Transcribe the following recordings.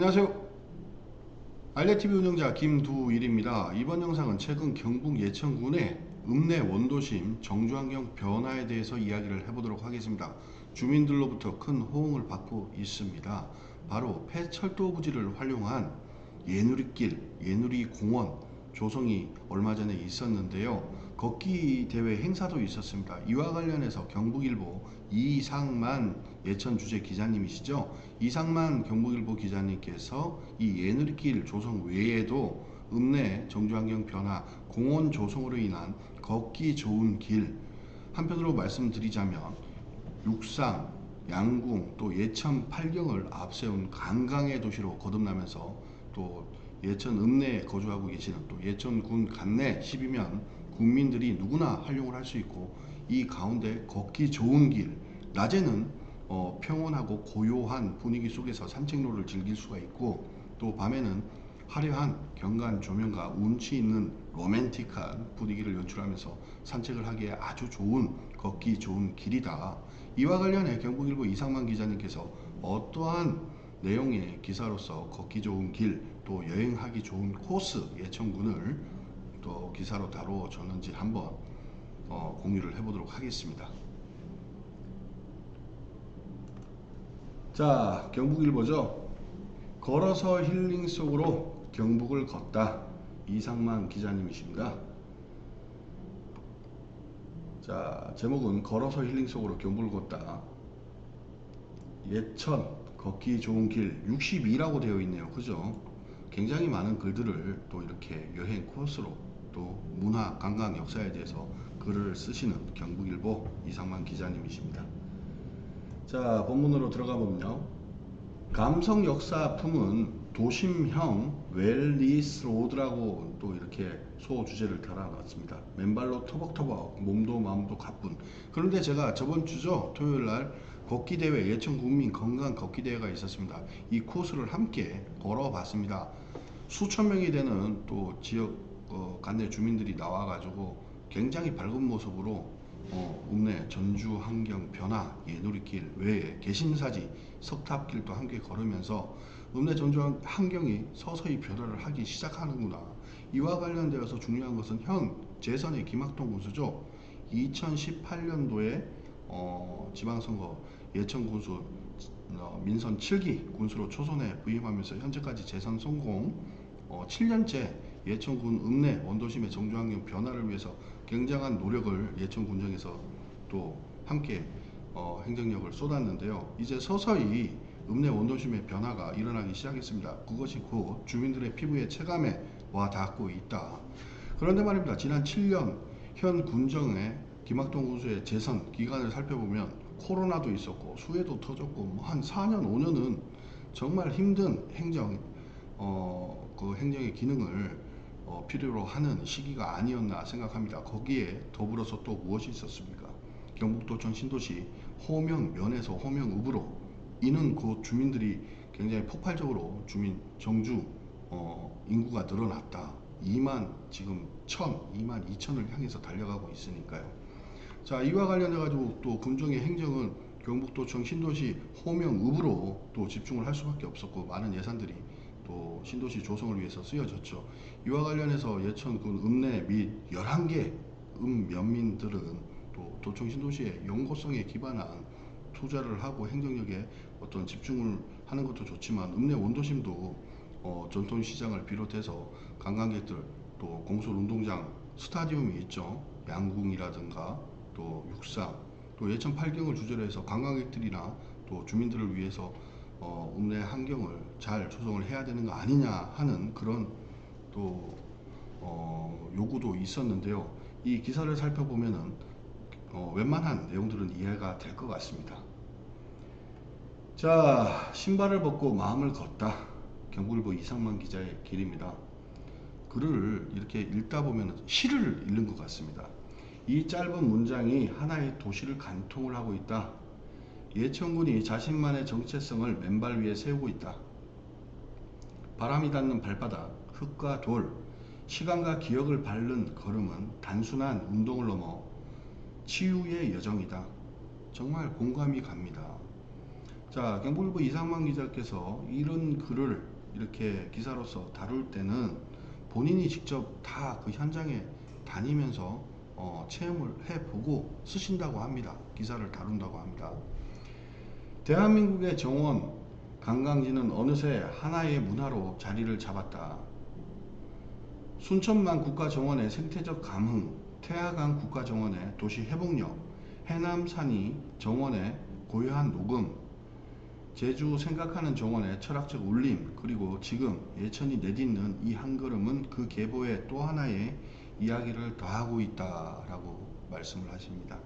안녕하세요. 알레TV 운영자 김두일입니다. 이번 영상은 최근 경북 예천군의 읍내 원도심 정주환경 변화에 대해서 이야기를 해보도록 하겠습니다. 주민들로부터 큰 호응을 받고 있습니다. 바로 폐철도 부지를 활용한 예누리길, 예누리 공원 조성이 얼마 전에 있었는데요. 걷기 대회 행사도 있었습니다. 이와 관련해서 경북일보 이상만 예천 주재 기자님이시죠. 이상만 경북일보 기자님께서 이 예누리길 조성 외에도 읍내 정주환경 변화, 공원 조성으로 인한 걷기 좋은 길 한편으로 말씀드리자면 육상, 양궁, 또 예천 팔경을 앞세운 관광의 도시로 거듭나면서 또 예천 읍내에 거주하고 계시는 또 예천군 관내 10이면 국민들이 누구나 활용을 할 수 있고 이 가운데 걷기 좋은 길 낮에는 어, 평온하고 고요한 분위기 속에서 산책로를 즐길 수가 있고 또 밤에는 화려한 경관 조명과 운치 있는 로맨틱한 분위기를 연출하면서 산책을 하기에 아주 좋은 걷기 좋은 길이다. 이와 관련해 경북일보 이상만 기자님께서 어떠한 내용의 기사로서 걷기 좋은 길 또 여행하기 좋은 코스 예천군을 또 기사로 다뤄줬는지 한번 어, 공유를 해보도록 하겠습니다. 자, 경북일보죠. 걸어서 힐링 속으로 경북을 걷다. 이상만 기자님이십니다. 자, 제목은 걸어서 힐링 속으로 경북을 걷다. 예천 걷기 좋은 길 62라고 되어 있네요. 그죠? 굉장히 많은 글들을 또 이렇게 여행 코스로 또 문화, 관광, 역사에 대해서 글을 쓰시는 경북일보 이상만 기자님이십니다. 자, 본문으로 들어가 보면요. 감성 역사 품은 도심형 웰리스 로드라고 또 이렇게 소 주제를 달아놨습니다. 맨발로 터벅터벅 몸도 마음도 가뿐. 그런데 제가 저번 주죠 토요일 날 걷기 대회 예천 국민 건강 걷기 대회가 있었습니다. 이 코스를 함께 걸어봤습니다. 수천 명이 되는 또 지역 어, 관내 주민들이 나와가지고 굉장히 밝은 모습으로 어, 읍내 전주 환경 변화 예누리길 외에 개심사지 석탑길도 함께 걸으면서 읍내 전주 환경이 서서히 변화를 하기 시작하는구나. 이와 관련되어서 중요한 것은 현 재선의 김학동 군수죠. 2018년도에 어, 지방선거 예천 군수 어, 민선 7기 군수로 초선에 부임하면서 현재까지 재선 성공 어, 7년째 예천군 읍내 원도심의 정주환경 변화를 위해서 굉장한 노력을 예천군정에서 또 함께 어, 행정력을 쏟았는데요. 이제 서서히 읍내 원도심의 변화가 일어나기 시작했습니다. 그것이 곧 주민들의 피부에 체감에 와 닿고 있다. 그런데 말입니다. 지난 7년 현 군정의 김학동 군수의 재선 기간을 살펴보면 코로나도 있었고 수해도 터졌고 뭐 한 4년 5년은 정말 힘든 행정 어, 그 행정의 기능을 어, 필요로 하는 시기가 아니었나 생각합니다. 거기에 더불어서 또 무엇이 있었습니까? 경북도청 신도시 호명 면에서 호명 읍으로 이는 그 주민들이 굉장히 폭발적으로 주민 정주 어, 인구가 늘어났다. 2만 지금 1000, 2만 2천을 향해서 달려가고 있으니까요. 자 이와 관련해 가지고 또 금정의 행정은 경북도청 신도시 호명 읍으로 또 집중을 할 수밖에 없었고 많은 예산들이 또 신도시 조성을 위해서 쓰여졌죠. 이와 관련해서 예천군 읍내 및 11개 읍 면민들은 또 도청 신도시의 연고성에 기반한 투자를 하고 행정력에 어떤 집중을 하는 것도 좋지만 읍내 원도심도 어, 전통시장을 비롯해서 관광객들 또 공설 운동장 스타디움이 있죠. 양궁이라든가 또 육상 또 예천 팔경을 주제로 해서 관광객들이나 또 주민들을 위해서 어, 읍내 환경을 잘 조성을 해야 되는 거 아니냐 하는 그런 또 어, 요구도 있었는데요. 이 기사를 살펴보면은 어, 웬만한 내용들은 이해가 될 것 같습니다. 자, 신발을 벗고 마음을 걷다. 경북일보 이상만 기자의 길입니다. 글을 이렇게 읽다 보면 시를 읽는 것 같습니다. 이 짧은 문장이 하나의 도시를 간통을 하고 있다. 예천군이 자신만의 정체성을 맨발 위에 세우고 있다. 바람이 닿는 발바닥, 흙과 돌, 시간과 기억을 밟는 걸음은 단순한 운동을 넘어 치유의 여정이다. 정말 공감이 갑니다. 자, 경북일보 이상만 기자께서 이런 글을 이렇게 기사로서 다룰 때는 본인이 직접 다 그 현장에 다니면서 어, 체험을 해보고 쓰신다고 합니다. 기사를 다룬다고 합니다. 대한민국의 정원, 관광지는 어느새 하나의 문화로 자리를 잡았다. 순천만 국가정원의 생태적 감흥, 태화강 국가정원의 도시 회복력, 해남산이 정원의 고요한 녹음, 제주 생각하는 정원의 철학적 울림, 그리고 지금 예천이 내딛는 이 한 걸음은 그 계보의 또 하나의 이야기를 더하고 있다라고 말씀을 하십니다.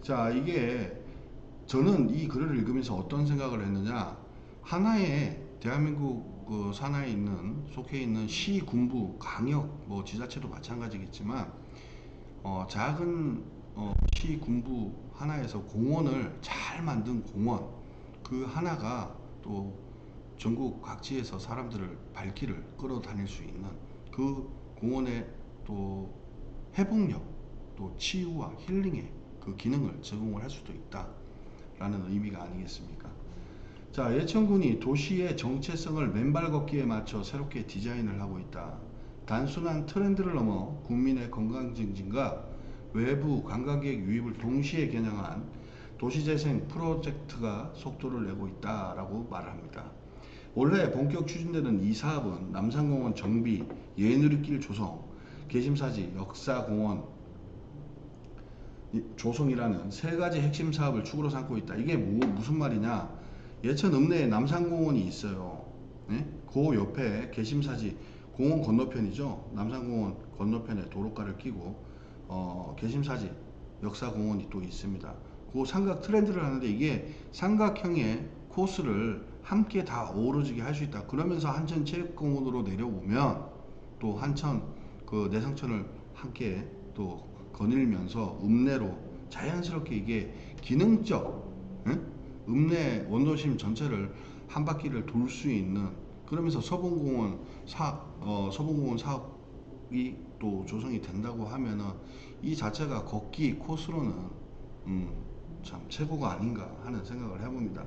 자, 이게 저는 이 글을 읽으면서 어떤 생각을 했느냐? 하나의 대한민국 그 산하에 있는 속해 있는 시 군부 강역 뭐 지자체도 마찬가지겠지만 어, 작은 어, 시 군부 하나에서 공원을 잘 만든 공원 그 하나가 또 전국 각지에서 사람들을 발길을 끌어다닐 수 있는 그 공원의 또 회복력 또 치유와 힐링의 그 기능을 제공을 할 수도 있다 라는 의미가 아니겠습니까? 자, 예천군이 도시의 정체성을 맨발 걷기에 맞춰 새롭게 디자인을 하고 있다. 단순한 트렌드를 넘어 국민의 건강 증진과 외부 관광객 유입을 동시에 겨냥한 도시재생 프로젝트가 속도를 내고 있다라고 말합니다. 올해 본격 추진되는 이 사업은 남산공원 정비, 예누리길 조성, 개심사지, 역사공원 이- 조성이라는 세 가지 핵심 사업을 축으로 삼고 있다. 이게 뭐, 무슨 말이냐? 예천 읍내에 남산공원이 있어요. 네? 그 옆에 개심사지 공원 건너편이죠. 남산공원 건너편에 도로가를 끼고 어, 개심사지 역사공원이 또 있습니다. 그 삼각 트렌드를 하는데 이게 삼각형의 코스를 함께 다 어우러지게 할 수 있다. 그러면서 한천 체육공원으로 내려오면 또 한천 그 내성천을 함께 또 거닐면서 읍내로 자연스럽게 이게 기능적 응? 읍내 원도심 전체를 한 바퀴를 돌 수 있는 그러면서 서봉공원 사 어, 서봉공원 사업이 또 조성이 된다고 하면은 이 자체가 걷기 코스로는 음, 참 최고가 아닌가 하는 생각을 해봅니다.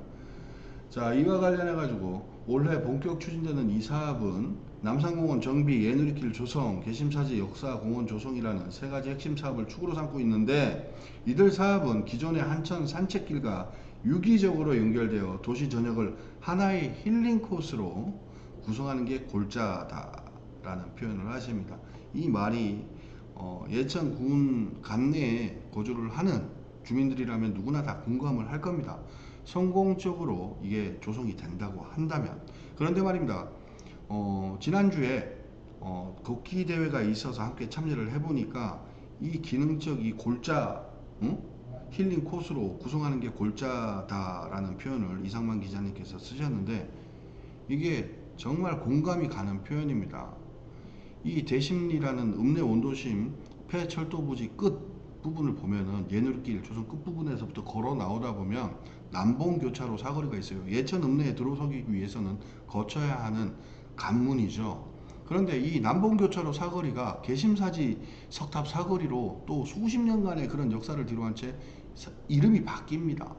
자, 이와 관련해 가지고 올해 본격 추진되는 이 사업은 남산공원 정비, 예누리길 조성, 개심사지 역사 공원 조성이라는 세 가지 핵심 사업을 축으로 삼고 있는데 이들 사업은 기존의 한천 산책길과 유기적으로 연결되어 도시 전역을 하나의 힐링 코스로 구성하는 게 골자다라는 표현을 하십니다. 이 말이 어, 예천 군 간내에 거주를 하는 주민들이라면 누구나 다 공감을 할 겁니다. 성공적으로 이게 조성이 된다고 한다면 그런데 말입니다. 어, 지난주에 어, 걷기 대회가 있어서 함께 참여를 해보니까 이 기능적 이 골자 응? 힐링 코스로 구성하는 게 골자다라는 표현을 이상만 기자님께서 쓰셨는데 이게 정말 공감이 가는 표현입니다. 이 대심리라는 읍내 원도심 폐 철도 부지 끝 부분을 보면은 예누리길 조선 끝 부분에서부터 걸어 나오다 보면 남봉 교차로 사거리가 있어요. 예천 읍내에 들어서기 위해서는 거쳐야 하는 관문이죠. 그런데 이 남봉 교차로 사거리가 개심사지 석탑 사거리로 또 수십 년간의 그런 역사를 뒤로한 채 사- 이름이 바뀝니다.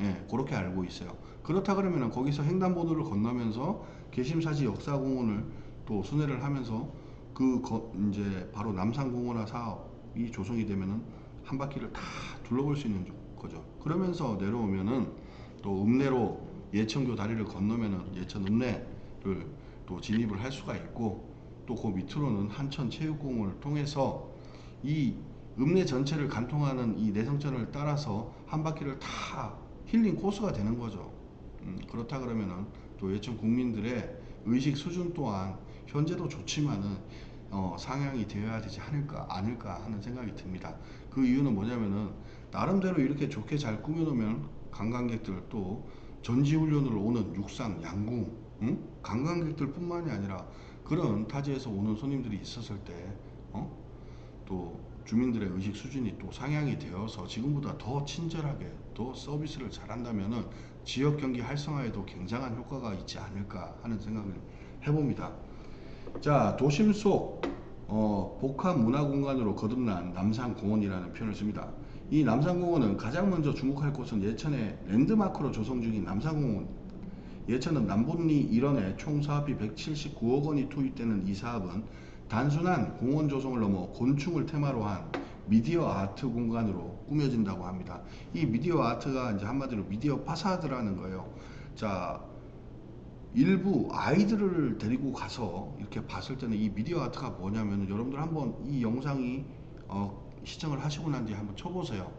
예, 그렇게 알고 있어요. 그렇다 그러면 거기서 횡단보도를 건너면서 개심사지 역사공원을 또 순회를 하면서 그 거- 이제 바로 남산공원화 사업이 조성이 되면은 한 바퀴를 다 둘러볼 수 있는 거죠. 그러면서 내려오면은 또 읍내로 예천교 다리를 건너면은 예천 읍내를 또 진입을 할 수가 있고 또 그 밑으로는 한천 체육공원을 통해서 이 읍내 전체를 관통하는 이 내성천을 따라서 한 바퀴를 다 힐링 코스가 되는 거죠. 음, 그렇다 그러면은 또 예천 국민들의 의식 수준 또한 현재도 좋지만은 어, 상향이 되어야 되지 않을까 않을까 하는 생각이 듭니다. 그 이유는 뭐냐면은 나름대로 이렇게 좋게 잘 꾸며놓으면 관광객들 또 전지훈련으로 오는 육상, 양궁, 응? 관광객들 뿐만이 아니라 그런 타지에서 오는 손님들이 있었을 때, 어? 또 주민들의 의식 수준이 또 상향이 되어서 지금보다 더 친절하게 더 서비스를 잘한다면은 지역 경기 활성화에도 굉장한 효과가 있지 않을까 하는 생각을 해봅니다. 자, 도심 속 어, 복합 문화 공간으로 거듭난 남산 공원이라는 표현을 씁니다. 이 남산공원은 가장 먼저 주목할 곳은 예천의 랜드마크로 조성 중인 남산공원. 예천은 남본리 일원에 총 사업비 179억 원이 투입되는 이 사업은 단순한 공원 조성을 넘어 곤충을 테마로 한 미디어 아트 공간으로 꾸며진다고 합니다. 이 미디어 아트가 이제 한마디로 미디어 파사드라는 거예요. 자, 일부 아이들을 데리고 가서 이렇게 봤을 때는 이 미디어 아트가 뭐냐면 여러분들 한번 이 영상이 어, 시청을 하시고 난 뒤에 한번 쳐보세요.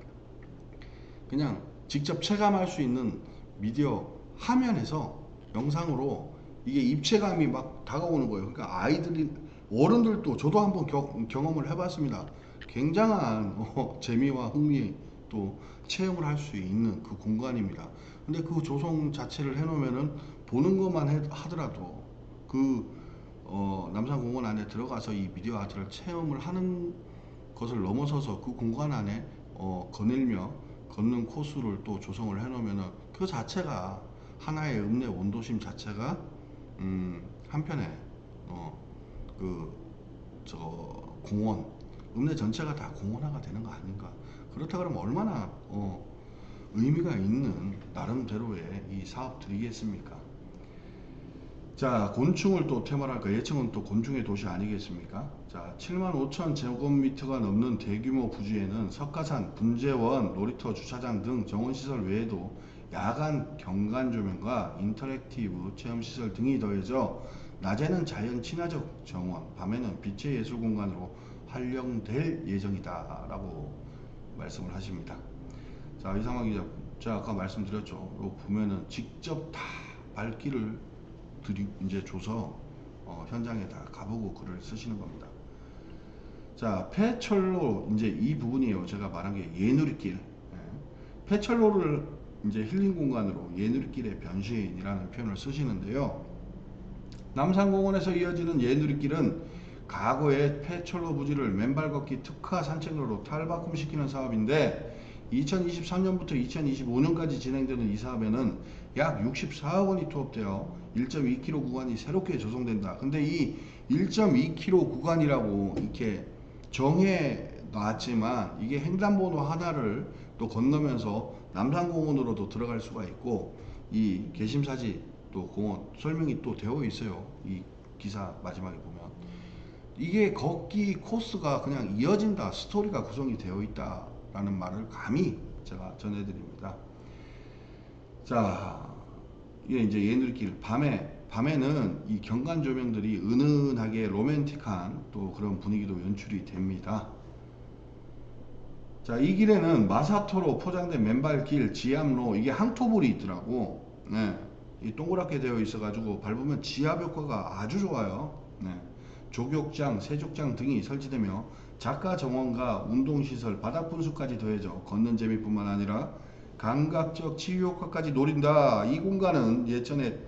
그냥 직접 체감할 수 있는 미디어 화면에서 영상으로 이게 입체감이 막 다가오는 거예요. 그러니까 아이들이 어른들도 저도 한번 겨- 경험을 해봤습니다. 굉장한 어, 재미와 흥미 또 체험을 할 수 있는 그 공간입니다. 근데 그 조성 자체를 해놓으면은 보는 것만 해- 하더라도 그 어, 남산공원 안에 들어가서 이 미디어 아트를 체험을 하는 것을 넘어서서 그 공간 안에 어, 거닐며 걷는 코스를 또 조성을 해놓으면은 그 자체가 하나의 읍내 원도심 자체가 음, 한편에 어, 그 저거 공원 읍내 전체가 다 공원화가 되는 거 아닌가 그렇다 그러면 얼마나 어, 의미가 있는 나름대로의 이 사업 들이겠습니까? 자, 곤충을 또 테마로 할까? 예천은 또 곤충의 도시 아니겠습니까? 자, 7만 5천 제곱미터가 넘는 대규모 부지에는 석가산, 분재원, 놀이터, 주차장 등 정원시설 외에도 야간 경관 조명과 인터랙티브 체험시설 등이 더해져 낮에는 자연 친화적 정원, 밤에는 빛의 예술 공간으로 활용될 예정이다 라고 말씀을 하십니다. 자, 이상화 기자, 제가 아까 말씀드렸죠. 요 보면은 직접 다 발길을 들이 이제 줘서 어, 현장에 다 가보고 글을 쓰시는 겁니다. 자, 폐철로 이제 이 부분이에요. 제가 말한 게 예누리길. 예. 폐철로를 이제 힐링 공간으로 예누리길의 변신이라는 표현을 쓰시는데요. 남산공원에서 이어지는 예누리길은 과거의 폐철로 부지를 맨발 걷기 특화 산책로로 탈바꿈시키는 사업인데 2023년부터 2025년까지 진행되는 이 사업에는 약 64억 원이 투입되어 1.2km 구간이 새롭게 조성된다. 근데 이 1.2km 구간이라고 이렇게 정해 놨지만 이게 횡단보도 하나를 또 건너면서 남산공원으로도 들어갈 수가 있고 이 개심사지 또 공원 설명이 또 되어 있어요. 이 기사 마지막에 보면 이게 걷기 코스가 그냥 이어진다 스토리가 구성이 되어 있다 라는 말을 감히 제가 전해드립니다. 자, 이게 이제 예누리길 밤에 밤에는 이 경관 조명들이 은은하게 로맨틱한 또 그런 분위기도 연출이 됩니다. 자, 이 길에는 마사토로 포장된 맨발길, 지압로 이게 항토볼이 있더라고. 네. 이 동그랗게 되어 있어가지고 밟으면 지압 효과가 아주 좋아요. 네. 조격장, 세족장 등이 설치되며 작가 정원과 운동시설, 바닥 분수까지 더해져 걷는 재미뿐만 아니라 감각적 치유 효과까지 노린다. 이 공간은 예전에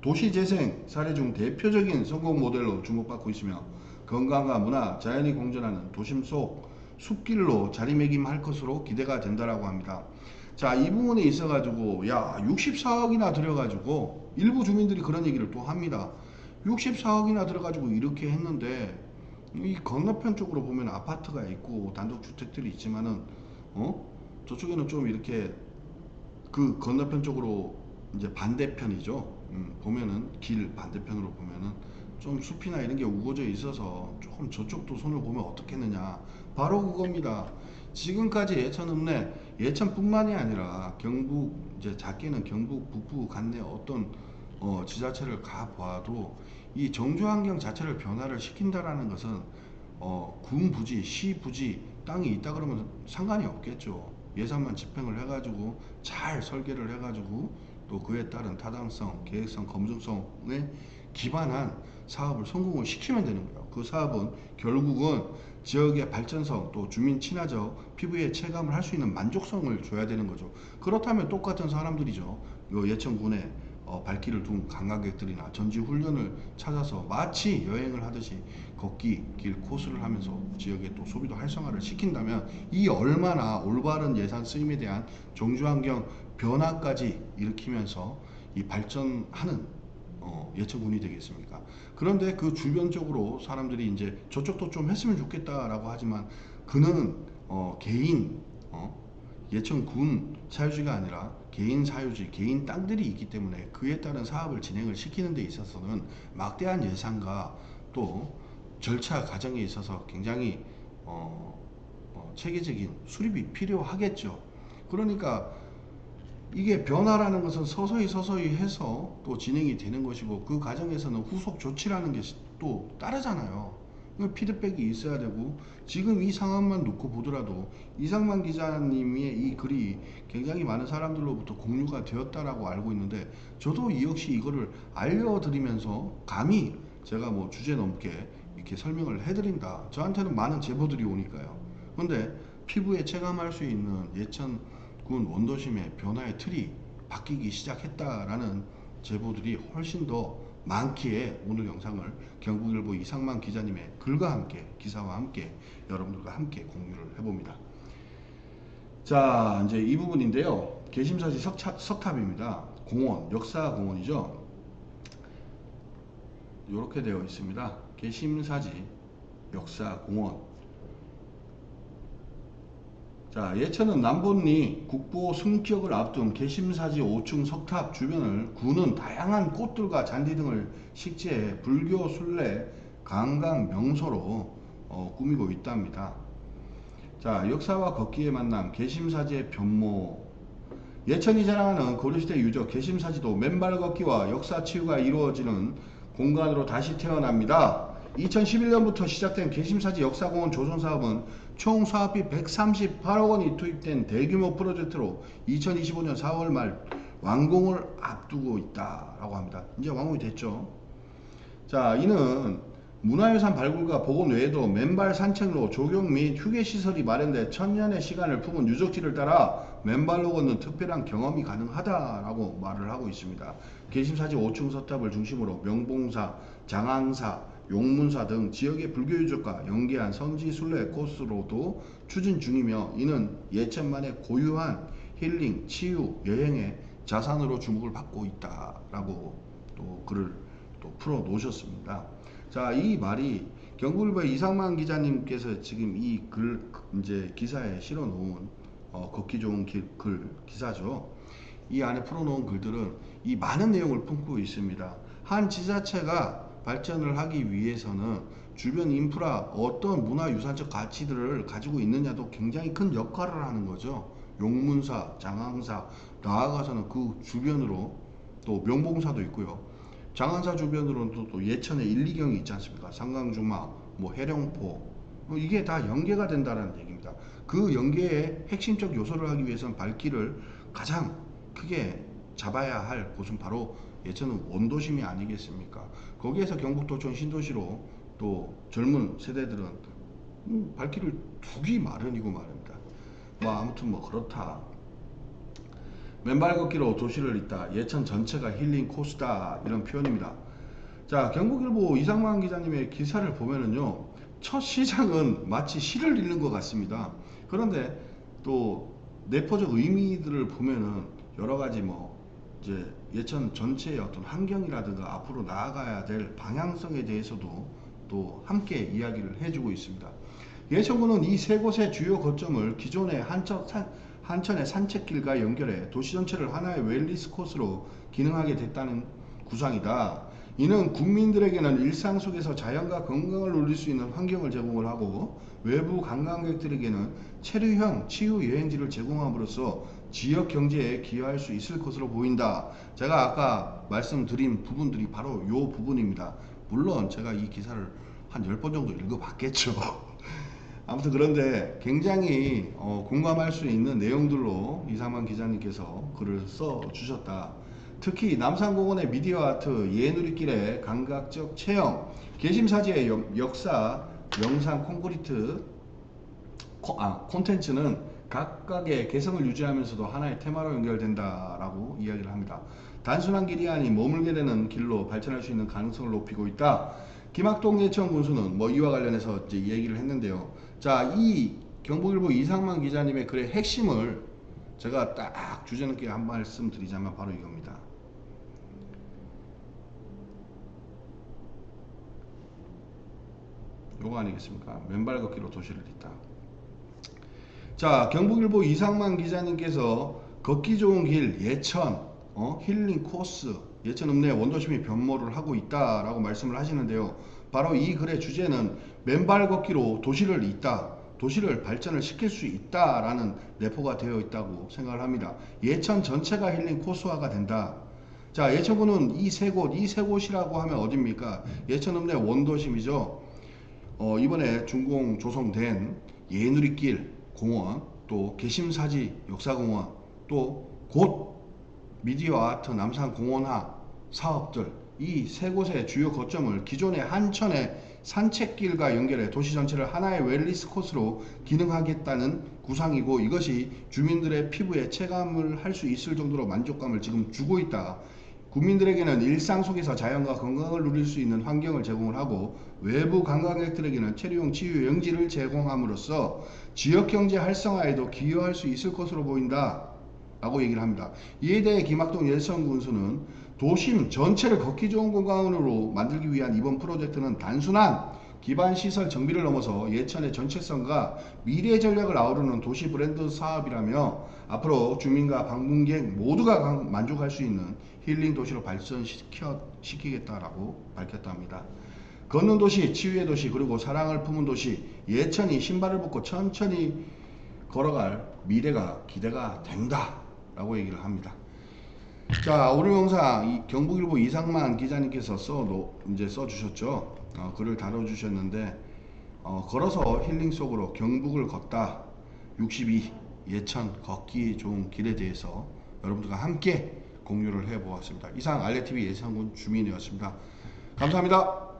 도시재생 사례 중 대표적인 성공 모델로 주목받고 있으며 건강과 문화, 자연이 공존하는 도심 속 숲길로 자리매김할 것으로 기대가 된다라고 합니다. 자, 이 부분에 있어가지고, 야, 64억이나 들여가지고, 일부 주민들이 그런 얘기를 또 합니다. 64억이나 들어가지고 이렇게 했는데, 이 건너편 쪽으로 보면 아파트가 있고, 단독주택들이 있지만은, 어? 저쪽에는 좀 이렇게, 그 건너편 쪽으로, 이제 반대편이죠. 음, 보면은, 길 반대편으로 보면은, 좀 숲이나 이런 게 우거져 있어서 조금 저쪽도 손을 보면 어떻겠느냐. 바로 그겁니다. 지금까지 예천 읍내 예천뿐만이 아니라 경북 이제 작게는 경북 북부 간내 어떤 어, 지자체를 가 보아도 이 정주 환경 자체를 변화를 시킨다라는 것은 어, 군 부지, 시 부지 땅이 있다 그러면 상관이 없겠죠. 예산만 집행을 해가지고 잘 설계를 해가지고 또 그에 따른 타당성, 계획성, 검증성에 기반한 사업을 성공을 시키면 되는 거예요. 그 사업은 결국은 지역의 발전성 또 주민 친화적 피부의 체감을 할 수 있는 만족성을 줘야 되는 거죠. 그렇다면 똑같은 사람들이죠. 요 예천군에 어, 발길을 둔 관광객들이나 전지 훈련을 찾아서 마치 여행을 하듯이 걷기 길 코스를 하면서 지역의 또 소비도 활성화를 시킨다면 이 얼마나 올바른 예산 쓰임에 대한 정주 환경 변화까지 일으키면서 이 발전하는 어, 예천군이 되겠습니까? 그런데 그 주변적으로 사람들이 이제 저쪽도 좀 했으면 좋겠다라고 하지만 그는 어, 개인 어, 예천 군 사유지가 아니라 개인 사유지, 개인 땅들이 있기 때문에 그에 따른 사업을 진행을 시키는 데 있어서는 막대한 예산과 또 절차 과정에 있어서 굉장히 어, 어, 체계적인 수립이 필요하겠죠. 그러니까 이게 변화라는 것은 서서히 서서히 해서 또 진행이 되는 것이고 그 과정에서는 후속 조치라는 게 또 따르잖아요. 그 피드백이 있어야 되고 지금 이 상황만 놓고 보더라도 이상만 기자님의 이 글이 굉장히 많은 사람들로부터 공유가 되었다라고 알고 있는데 저도 이 역시 이거를 알려드리면서 감히 제가 뭐 주제 넘게 이렇게 설명을 해드린다. 저한테는 많은 제보들이 오니까요. 근데 피부에 체감할 수 있는 예천군 원도심의 변화의 틀이 바뀌기 시작했다라는 제보들이 훨씬 더 많기에 오늘 영상을 경북일보 이상만 기자님의 글과 함께 기사와 함께 여러분들과 함께 공유를 해봅니다. 자 이제 이 부분인데요. 개심사지 석차, 석탑입니다. 공원 역사 공원이죠. 이렇게 되어 있습니다. 개심사지 역사 공원. 자, 예천은 남본리 국보 승격을 앞둔 개심사지 5층 석탑 주변을 구는 다양한 꽃들과 잔디 등을 식재해 불교 순례 관광 명소로 어, 꾸미고 있답니다. 자, 역사와 걷기의 만남 개심사지의 변모 예천이 자랑하는 고려시대 유적 개심사지도 맨발 걷기와 역사 치유가 이루어지는 공간으로 다시 태어납니다. 2011년부터 시작된 개심사지 역사공원 조성 사업은 총 사업비 138억 원이 투입된 대규모 프로젝트로 2025년 4월 말 완공을 앞두고 있다라고 합니다. 이제 완공이 됐죠. 자, 이는 문화유산 발굴과 복원 외에도 맨발 산책로, 조경 및 휴게 시설이 마련돼 천년의 시간을 품은 유적지를 따라 맨발로 걷는 특별한 경험이 가능하다라고 말을 하고 있습니다. 개심사지 5층 서탑을 중심으로 명봉사, 장항사, 용문사 등 지역의 불교 유적과 연계한 선지 순례 코스로도 추진 중이며 이는 예천만의 고유한 힐링, 치유, 여행의 자산으로 주목을 받고 있다라고 또 글을 또 풀어 놓으셨습니다. 자, 이 말이 경북일보의 이상만 기자님께서 지금 이 글 이제 기사에 실어 놓은 어, 걷기 좋은 길, 글 기사죠. 이 안에 풀어 놓은 글들은 이 많은 내용을 품고 있습니다. 한 지자체가 발전을 하기 위해서는 주변 인프라 어떤 문화유산적 가치들을 가지고 있느냐도 굉장히 큰 역할을 하는 거죠. 용문사, 장항사, 나아가서는 그 주변으로 또 명봉사도 있고요. 장항사 주변으로는 또, 또 예천의 1, 2경이 있지 않습니까? 상강주마, 뭐 해령포 뭐 이게 다 연계가 된다는 얘기입니다. 그 연계의 핵심적 요소를 하기 위해서는 발길을 가장 크게 잡아야 할 곳은 바로 예천은 원도심이 아니겠습니까? 거기에서 경북도청 신도시로 또 젊은 세대들은 음, 발길을 두기 마련이고 말입니다. 뭐 아무튼 뭐 그렇다. 맨발 걷기로 도시를 잇다. 예천 전체가 힐링 코스다. 이런 표현입니다. 자, 경북일보 이상만 기자님의 기사를 보면은요. 첫 시장은 마치 시를 읽는 것 같습니다. 그런데 또 내포적 의미들을 보면은 여러 가지 뭐 이제 예천 전체의 어떤 환경이라든가 앞으로 나아가야 될 방향성에 대해서도 또 함께 이야기를 해주고 있습니다. 예천군은 이 세 곳의 주요 거점을 기존의 한천, 산, 한천의 산책길과 연결해 도시 전체를 하나의 웰리스 코스로 기능하게 됐다는 구상이다. 이는 국민들에게는 일상 속에서 자연과 건강을 누릴 수 있는 환경을 제공을 하고 외부 관광객들에게는 체류형 치유 여행지를 제공함으로써 지역 경제에 기여할 수 있을 것으로 보인다. 제가 아까 말씀드린 부분들이 바로 이 부분입니다. 물론 제가 이 기사를 한 10번 정도 읽어봤겠죠. 아무튼 그런데 굉장히 어, 공감할 수 있는 내용들로 이상만 기자님께서 글을 써 주셨다. 특히 남산공원의 미디어 아트, 예누리길의 감각적 체험, 개심사지의 역 사, 영상 콘크리트 코, 아, 콘텐츠는 각각의 개성을 유지하면서도 하나의 테마로 연결된다라고 이야기를 합니다. 단순한 길이 아닌 머물게 되는 길로 발전할 수 있는 가능성을 높이고 있다. 김학동 예천 군수는 뭐 이와 관련해서 이제 얘기를 했는데요. 자, 이 경북일보 이상만 기자님의 글의 핵심을 제가 딱 주제넘게 한 말씀 드리자면 바로 이겁니다. 요거 아니겠습니까? 맨발 걷기로 도시를 잇다. 자, 경북일보 이상만 기자님께서 걷기 좋은 길 예천 어? 힐링 코스 예천 읍내 원도심이 변모를 하고 있다라고 말씀을 하시는데요. 바로 이 글의 주제는 맨발 걷기로 도시를 잇다. 도시를 발전을 시킬 수 있다라는 내포가 되어 있다고 생각을 합니다. 예천 전체가 힐링 코스화가 된다. 자, 예천구는 이세 곳, 이 세 곳이라고 하면 어딥니까? 예천 읍내 원도심이죠. 어, 이번에 준공 조성된 예누리길 공원, 또 개심사지 역사공원, 또 곧 미디어 아트 남산공원화 사업들 이 세 곳의 주요 거점을 기존의 한천의 산책길과 연결해 도시 전체를 하나의 웰리스 코스로 기능하겠다는 구상이고 이것이 주민들의 피부에 체감을 할 수 있을 정도로 만족감을 지금 주고 있다. 국민들에게는 일상 속에서 자연과 건강을 누릴 수 있는 환경을 제공을 하고 외부 관광객들에게는 체류용 치유 영지를 제공함으로써 지역 경제 활성화에도 기여할 수 있을 것으로 보인다. 라고 얘기를 합니다. 이에 대해 김학동 예천 군수는 도심 전체를 걷기 좋은 공간으로 만들기 위한 이번 프로젝트는 단순한 기반 시설 정비를 넘어서 예천의 전체성과 미래 전략을 아우르는 도시 브랜드 사업이라며 앞으로 주민과 방문객 모두가 강- 만족할 수 있는 힐링 도시로 발전시키겠다라고 밝혔답니다. 걷는 도시, 치유의 도시, 그리고 사랑을 품은 도시, 예천이 신발을 벗고 천천히 걸어갈 미래가 기대가 된다. 라고 얘기를 합니다. 자, 오늘 영상 이 경북일보 이상만 기자님께서 써 노- 이제 써 주셨죠. 어, 글을 다뤄 주셨는데 어, 걸어서 힐링 속으로 경북을 걷다 62 예천 걷기 좋은 길에 대해서 여러분들과 함께 공유를 해 보았습니다. 이상 알레TV 예천군 주민이었습니다. 감사합니다.